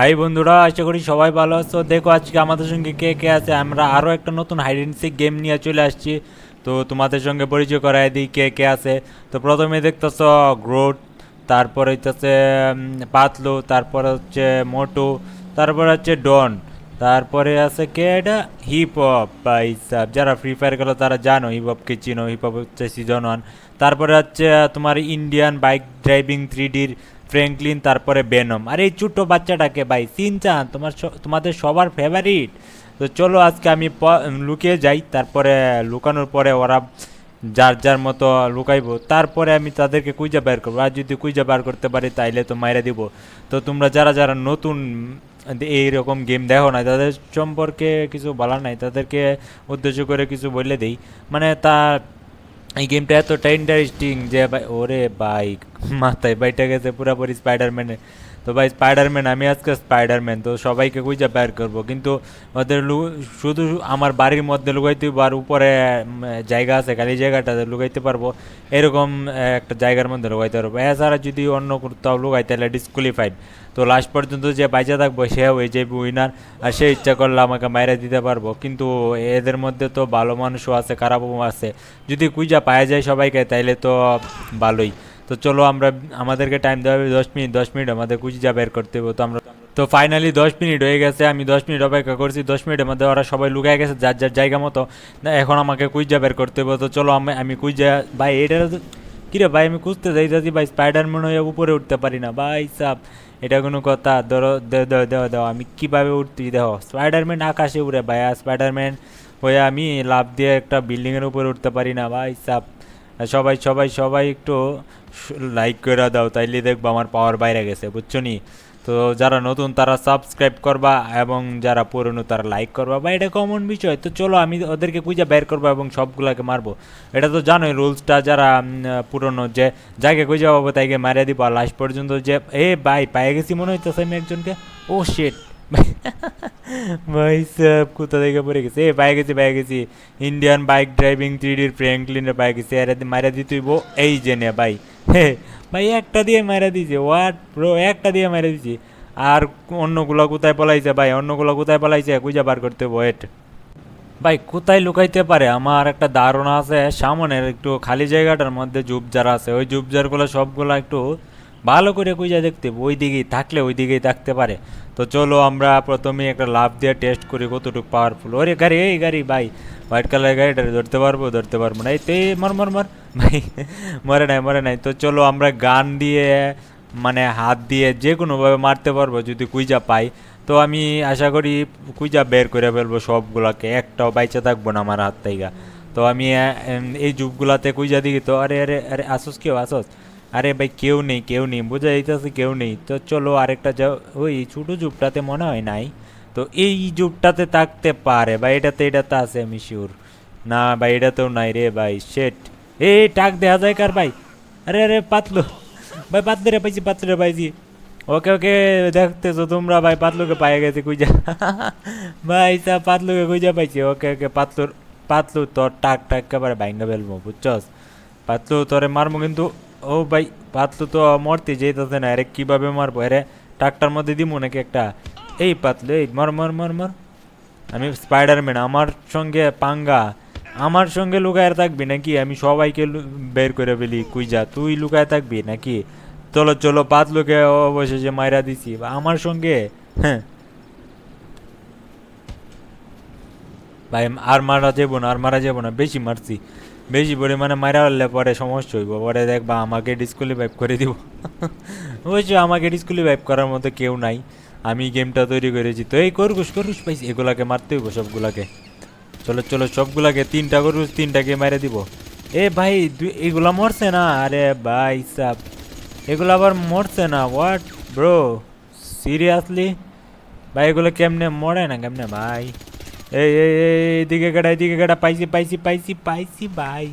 High বন্ধুরা, আশা করি সবাই ভালো আছো। দেখো, আজকে আমাদের সঙ্গে কে কে আছে? আমরা আরও একটা নতুন হাইডেন্সিক গেম নিয়ে চলে আসছি। তো তোমাদের সঙ্গে পরিচয় করাই দিই কে কে আছে। তো প্রথমে দেখতেছ গ্রোথ তারপরে হইতেছে পাতলু, তারপর হচ্ছে মোটু, তারপর হচ্ছে ডন তারপরে আছে কে এটা? হিপ হপ বা হিসাব যারা ফ্রি ফায়ার গেলো তারা জানো হিপ হপকে চিনো হিপ হপ হচ্ছে সিজন ওয়ান তারপরে হচ্ছে তোমার ইন্ডিয়ান বাইক ড্রাইভিং থ্রি ডির ফ্র্যাঙ্কলিন তারপরে বেনম আর এই ছোট্ট বাচ্চাটাকে ভাই সিনচান তোমার তোমাদের সবার ফেভারিট তো চলো আজকে আমি লুকিয়ে যাই, তারপরে লুকানোর পরে ওরা যার যার মতো লুকাইবো। তারপরে আমি তাদেরকে কুইজা বের করব। আর যদি কুইজা বার করতে পারি, তাইলে তো মাইরা দিব। তো তোমরা যারা যারা নতুন, এইরকম গেম দেখো না, তাদের সম্পর্কে কিছু বলার নাই। তাদেরকে উদ্দেশ্য করে কিছু বলে দেই। মানে তা এই গেমটা এতটা ইন্টারেস্টিং যে ভাই ওরে বাইক মাথায় বাইটা গেছে পুরাপুরি স্পাইডারম্যানে তো ভাই স্পাইডারম্যান আমি আজকে স্পাইডারম্যান তো সবাইকে খুঁজে বের করব। কিন্তু ওদের শুধু আমার বাড়ির মধ্যে লুকাইতে আর উপরে জায়গা আছে, খালি জায়গাটাতে লুকাইতে পারব। এরকম একটা জায়গার মধ্যে লুকাইতে পারব। এছাড়া যদি অন্য কোথাও লুকাই, তাহলে ডিসকুয়ালিফাইড তো লাস্ট পর্যন্ত যে বাইচা থাকব, সে হয়ে যাবে উইনার আর সে ইচ্ছা করলে আমাকে মাইরে দিতে পারব। কিন্তু এদের মধ্যে তো ভালো মানুষও আছে, খারাপও আছে। যদি কুইজা পাওয়া যায় সবাইকে, তাইলে তো ভালোই। তো চলো আমরা আমাদেরকে টাইম দেওয়া হবে দশ মিনিট দশ মিনিট আমাদের কুইজা বের করতে হবে। তো আমরা তো ফাইনালি দশ মিনিট হয়ে গেছে, আমি দশ মিনিট অপেক্ষা করছি, দশ মিনিটের মধ্যে ওরা সবাই লুকায় গেছে, যার যার জায়গা মতো। এখন আমাকে কুইজা বের করতে হবে। তো চলো আমি আমি কুইজা ভাই, এটা কিরে ভাই, আমি খুঁজতে যাই যাচ্ছি ভাই স্পাইডারম্যান হয়ে উপরে উঠতে পারি না। ভাই সাপ এটা কোনো কথা। ধরো দেও দেও আমি কীভাবে উঠতে দেখো স্পাইডারম্যান আকাশে উড়ে ভাই আর স্পাইডারম্যান হয়ে আমি লাভ দিয়ে একটা বিল্ডিংয়ের উপরে উঠতে পারি না। ভাই সাপ সবাই সবাই সবাই একটু লাইক করে দাও, তাইলে দেখব আমার পাওয়ার বাইরে গেছে বুঝছ নি তো যারা নতুন, তারা সাবস্ক্রাইব করবা এবং যারা পুরনো, তারা লাইক করবা। বা এটা কমন বিষয়। তো চলো, আমি ওদেরকে খুঁজে বের করব এবং সবগুলাকে মারবো। এটা তো জানোই রুলসটা যারা পুরনো, যে যাকে খুঁজে পাবো, তাইকে মারিয়ে দিব। আর লাস্ট পর্যন্ত যে, এ ভাই, পায়ে গেছি মনে হইতেছে আমি একজনকে। ও শেট ভাই সাহেব কোথা থেকে পড়ে গেছে। এ, পায়ে গেছি পায়ে গেছি। ইন্ডিয়ান বাইক ড্রাইভিং থ্রি ডির পায়ে গেছি। এর মারা দিতেইব এই জেনে ভাই। ভাই, একটা দিয়ে মারা দিয়েছে হোয়াট ব্রো একটা দিয়ে মেরে দিয়েছি আর অন্যগুলো কোথায় পলাইছে ভাই? অন্যগুলো কোথায় পলাইছে? খুঁজে বার করতে ওয়েট ভাই, কোথায় লুকাইতে পারে? আমার একটা ধারণা আছে। সামনের একটু খালি জায়গাটার মধ্যে জুবজার আছে। ওই জুবজারগুলো সবগুলো একটু ভালো করে খুঁজে দেখতে। ওই দিকেই থাকলে ওই দিকেই থাকতে পারে। তো চলো আমরা প্রথমে একটা লাভ দিয়ে টেস্ট করি কতটুকু পাওয়ারফুল ওরে গাড়ি, এই গাড়ি, ভাই হোয়াইট কালার গাড়িটা ধরতে পারব ধরতে পারব না। এই তো মর মর মর, ভাই, মরে নাই মরে নাই। তো চলো আমরা গান দিয়ে মানে হাত দিয়ে যে কোনোভাবে মারতে পারব যদি কুইজা পাই। তো আমি আশা করি কুইজা বের করে ফেলব সবগুলাকে, একটাও বাইচা থাকব না আমার হাত থেকে। তো আমি এই যুগগুলাতে কুইজা দিই তো, আরে আরে আরে, আসোস কেউ, আসোস? আরে ভাই, কেউ নেই কেউ নেই, বোঝা যাইতেছে কেউ নেই। তো চলো আরেকটা যা ওই ছোটো জুপটাতে মনে হয় নাই। তো এই যুগটাতে থাকতে পারে বা এটাতে এটাতে আছে আমি শিওর না ভাই, এটাতেও নাই রে ভাই শেট এ টাক দেওয়া যায় কার ভাই? আরে আরে, পাতলো। ভাই, পাতলে রে পাইছি, পাতলে রে পাইছি। ওকে ওকে, দেখতেছো তোমরা ভাই, পাতলুকে পায়ে গেছে কুইজা ভাই সা পাতলুকে কুইজা পাইছি। ওকে ওকে, পাতলুর, পাতলু তোর টাক টাক একেবারে ভাঙ্গা ফেলব, বুঝছস? পাতলু তোরে মারবো কিন্তু ও ভাই পাতলু তো মরতে যেতেছে না, আরে কীভাবে মারবো? আরে টাকটার মধ্যে দিমু নাকি একটা? এই পাতলু এই মর মর মর মর। আমি স্পাইডারম্যান আমার সঙ্গে পাঙ্গা। আমার সঙ্গে লুকায় থাকবি নাকি? আমি সবাইকে বের করে ফেলি কুইজা তুই লুকায় থাকবি নাকি? চলো চলো পাতলুকে অবশেষে মাইরা দিছি। আমার সঙ্গে হ্যাঁ। ভাই, আর মারা যাব না, আর মারা যাব না, বেশি মারছি। বেশি পরিমাণে মারা হলে পরে সমস্যা হইব, পরে দেখবা আমাকে ডিসকুয়ালিফাই করে দিব। অবশ্যই আমাকে ডিসকুয়ালিফাই করার মতো কেউ নাই। আমি গেমটা তৈরি করেছি। তো এই করগুস করগুস পাইছি। এগুলাকে মারতে হইব সবগুলাকে। চলো চলো, সবগুলাকে, তিনটা করগুস তিনটাকে মেরে দিব। এ ভাই এগুলা মরছে না? আরে ভাই সাব। এগুলো আবার মরছে না? হোয়াট ব্রো সিরিয়াসলি ভাই, এগুলো কেমনে মরে না? কেমনে? ভাই। এই এই এই, এইদিকে কেটা এইদিকে কেটা পাইছি পাইছি পাইছি পাইছি ভাই।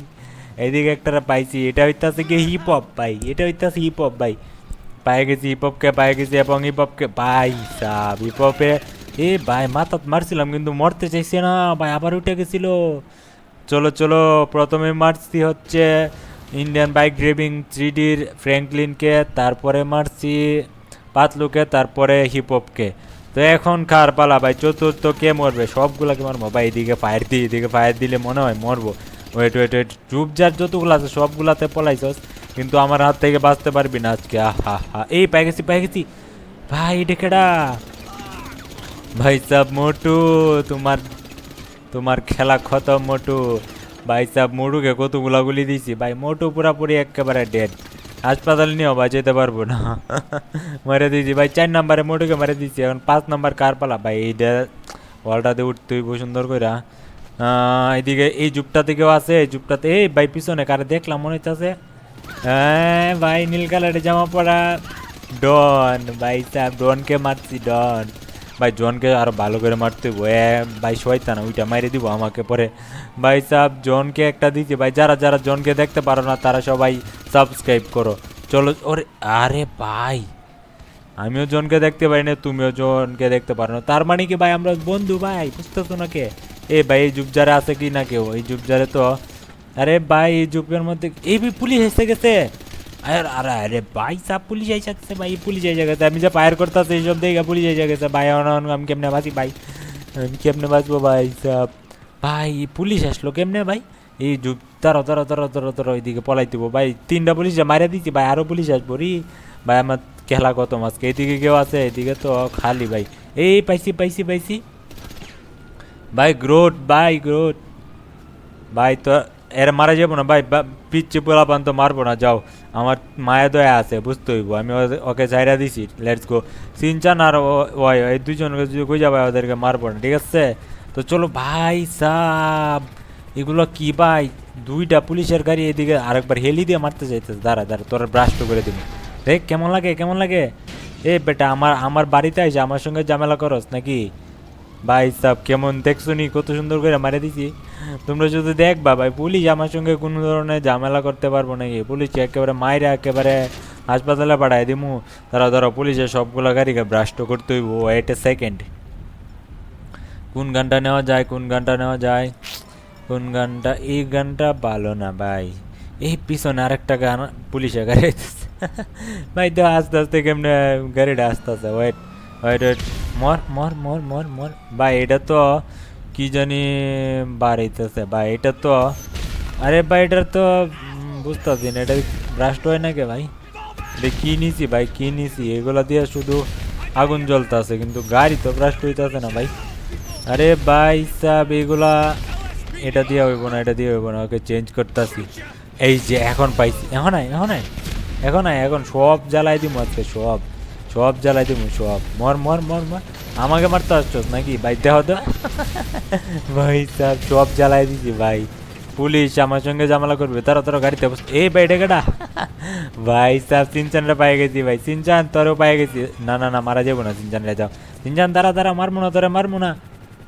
এইদিকে একটা পাইছি এটা হইতাছে কি হিপ হপ ভাই। এটা হইতাছে হিপ হপ ভাই। পায়ে গেছি হিপ হপকে পায়ে গেছি এবং হিপ হপকে ভাই সাব হিপ হপে এ ভাই মাথাত মারছিলাম কিন্তু মরতে চাইছে না ভাই আবার উঠে গেছিল। চলো চলো প্রথমে মারছি হচ্ছে ইন্ডিয়ান বাইক ড্রাইভিং থ্রি ডির ফ্র্যাঙ্কলিনকে তারপরে মারছি পাতলুকে তারপরে হিপহপকে তো এখন কার পালা ভাই? চতুর্থ কে মরবে? সবগুলাকে মারবো। ভাই, এদিকে ফায়ার দিই এদিকে ফায়ার দিলে মনে হয় মরবো। ওয়েট ওয়েট ওয়েট চুপ যার যতগুলো আছে সবগুলাতে পলাইছস, কিন্তু আমার হাত থেকে বাঁচতে পারবি না আজকে। আহা হা এই পাই গেছি পাই গেছি ভাই ডেকেডা ভাই, সাব মোটু, তোমার তোমার খেলা খতম, মোটু। ভাই, সাব মোটুকে কতগুলা গুলি দিছি? ভাই, মোটু পুরাপুরি একেবারে ডেড হাসপাতাল নিয়েও যেতে পারব না। মেরে দিয়েছি। ভাই, চার নাম্বারে মোটুকে মেরে দিয়েছি। এখন পাঁচ নাম্বার কার পালা? ভাই এইটা ওয়ালটাতে উঠতে হইব সুন্দর করে এদিকে এই জুপটা থেকেও আছে? এই জুপটাতে এই ভাই, পিছনে কারে দেখলাম মনে হচ্ছে হ্যাঁ ভাই, নীল কালারের জামা পরা ডন। ভাই সাহেব ডনকে মারছি, ডন। ভাই জনকে আরও ভালো করে মারতে হইবো। এ, ভাই শয়তান, ওইটা মাইরে দিব আমাকে পরে। ভাই সাহেব জনকে একটা দিচ্ছি ভাই যারা যারা জনকে দেখতে পারো না, তারা সবাই সাবস্ক্রাইব করো। চলো, ওরে, আরে ভাই, আমিও জনকে দেখতে পারি না, তুমিও জনকে দেখতে পারো না। তার মানে কি ভাই, আমরা বন্ধু ভাই, বুঝতেছো না কে? এ ভাই, এই যুগজারে আছে কি না কেউ? এই যুগজারে তো, আরে ভাই, এই যুগের মধ্যে এই ভাই, পুলিশ এসে গেছে। আরে আরে আরে, ভাই সাব পুলিশ এসে গেছে, ভাই, পুলিশ এসে গেছে। আমি যে ফায়ার করতেছি, এইসব দেখে পুলিশ এসে গেছে। ভাই আমি কেমনে বাঁচি, ভাই? আমি কেমনে বাঁচবো, ভাই সাব ভাই, পুলিশ আসলো কেমনে, ভাই? এই তারো তারো তারো তারো তারো ওইদিকে পলাই দিব ভাই, তিনটা পুলিশ মারা দিচ্ছি ভাই, আরও পুলিশ আসব, রি। ভাই, আমার খেলা কত মাছকে? এদিকে কেউ আছে? এদিকে তো খালি, ভাই। এই, পাইছি পাইছি পাইছি। ভাই, গ্রোথ ভাই গ্রোথ। ভাই, তো এর মারা যাব না, ভাই পিচ্ছি পোলাপান তো মারবো না, যাও। আমার মায়া দয়া আছে, বুঝতে হইব। আমি ওকে চাইরা দিছি লেটস গো সিনচান আর ও- ওই এই দুজনকে যদি কই যাবে ওদেরকে মারবো না, ঠিক আছে? তো চলো, ভাই, সাব। এগুলো কি, ভাই? দুইটা পুলিশের গাড়ি এদিকে আরেকবার হেলি দিয়ে মারতে চাইতেছে। দাঁড়া দাঁড়া, তোরা ব্রাস্ট করে দিবি। দেখ, কেমন লাগে কেমন লাগে? এ বেটা, আমার আমার বাড়িতে আইসে আমার সঙ্গে ঝামেলা করস, নাকি? ভাই সাব, কেমন দেখছ নি? কত সুন্দর করে মারে দিছি। তোমরা শুধু দেখবা, ভাই, পুলিশ আমার সঙ্গে কোনো ধরনের ঝামেলা করতে পারব নাকি পুলিশ একেবারে মাইরা একেবারে হাসপাতালে পাঠায় দিমু। তারা ধরো পুলিশের সবগুলো গাড়িকে ব্রাস্ট করতে হইব। ওয়েট এ সেকেন্ড কোন গানটা নেওয়া যায়, কোন গানটা নেওয়া যায়? কোন গানটা? এই গানটা ভালো না, ভাই। এই পিছনে আরেকটা গান পুলিশে গাড়ি ভাই, তো আস্তে আস্তে কেমনে গাড়িটা আস্তে আস্তে ওয়েট ওয়েট ওয়েট মর মর মর মর মর। ভাই, এটা তো কি জানি বাড়াইতেছে। ভাই, এটা তো আরে ভাই, এটার তো বুঝতেছি না, এটা ব্রাস্ট হয় নাকি ভাই? এটা কি নিছি ভাই, কি নিছি? এগুলা দিয়ে শুধু আগুন জ্বলতেছে, কিন্তু গাড়ি তো ব্রাস্ট হইতেছে না ভাই। আরে ভাই, সাহেব, এগুলা এটা দিয়ে হইব না, এটা দিয়ে হইব না, ওকে চেঞ্জ করতেছি। এই যে, এখন পাইছি। এখন আয় এখন আয়। এখন আয়, এখন সব জ্বালাই দিব আজকে, সব। সব জ্বালাই দেবো সব। মর মর মর মর। আমাকে মারতে আসছো নাকি? ভাই দেহ তো। ভাই সাহেব সব জ্বালাই দিছি ভাই। পুলিশ আমার সঙ্গে জামালা করবে তারা তোরা গাড়িতে বস এই ভাই ডেকেটা ভাই সাহেব সিনচানরা পাই গেছি ভাই। সিনচান তোরও পাই গেছি। না না না মারা যাব না সিনচানরা যাও। সিনচান দাঁড়া দাঁড়া মারবো না তোরা মারবো না।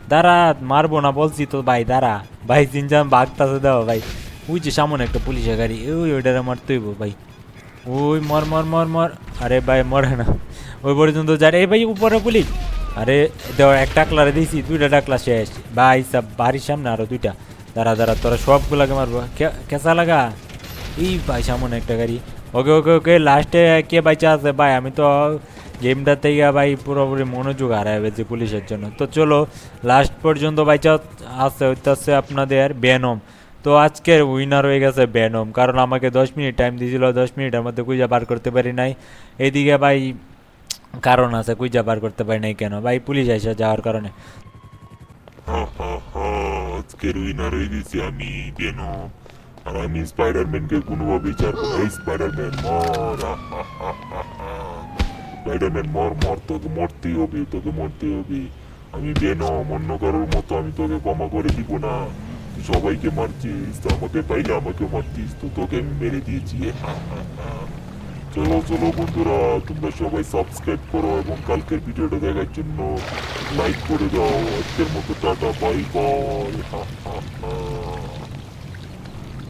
দাঁড়া মারবো না বলছি তো ভাই দাঁড়া। ভাই সিনচান বাঘটাছে দাও ভাই। ওই যে সামনে একটা পুলিশের গাড়ি ওই ওইটারে মারতে হইব ভাই। ওই মর মর মর মর। আরে ভাই, মরে না। ওই পর্যন্ত যা এই ভাই, উপরে পুলিশ। আরে দেওয়া এক টাকলারে দিয়েছি দুইটা টাকলা শেষ। ভাই, সব বাড়ির সামনে আরও দুইটা। দাঁড়া দাঁড়া, তোরা সবগুলাকে মারবো। কেঁচা লাগা? এই ভাই, সামনে একটা গাড়ি। ওকে ওকে ওকে লাস্টে কে বাইচা আছে ভাই, আমি তো গেমটা থেকে ভাই পুরোপুরি মনোযোগ হারাই গেছি পুলিশের জন্য। তো চলো লাস্ট পর্যন্ত বাইচা আছে, হইতেছে আপনাদের বেনম তো আজকের উইনার হয়ে গেছে বেনম কারণ আমাকে দশ মিনিট টাইম দিয়েছিল, দশ মিনিটের মধ্যে কুইজা বার করতে পারি নাই। এইদিকে ভাই, কারণ আছে কুইজা বার করতে পারি নাই কেন? ভাই, পুলিশ এসে যাওয়ার কারণে। আজকের উইনার হয়ে গেছি আমি কেন আর আমি স্পাইডারম্যানকে কোনোভাবেই ছাড়বো না। স্পাইডারম্যান মর। স্পাইডারম্যান মর মর, তোকে মরতেই হবে, তোকে মরতেই হবে। আমি বেন অন্য কারোর মতো আমি তোকে ক্ষমা করে দিব না। সবাইকে মারছিস আমাকে পাইলে আমাকে মারতিস তো তোকে আমি মেরে দিয়েছি চলো চলো বন্ধুরা, তোমরা সবাই সাবস্ক্রাইব করো এবং কালকের ভিডিওটা দেখার জন্য লাইক করে দাও। আজকের মতো টাটা বাই বাই হা হা হা।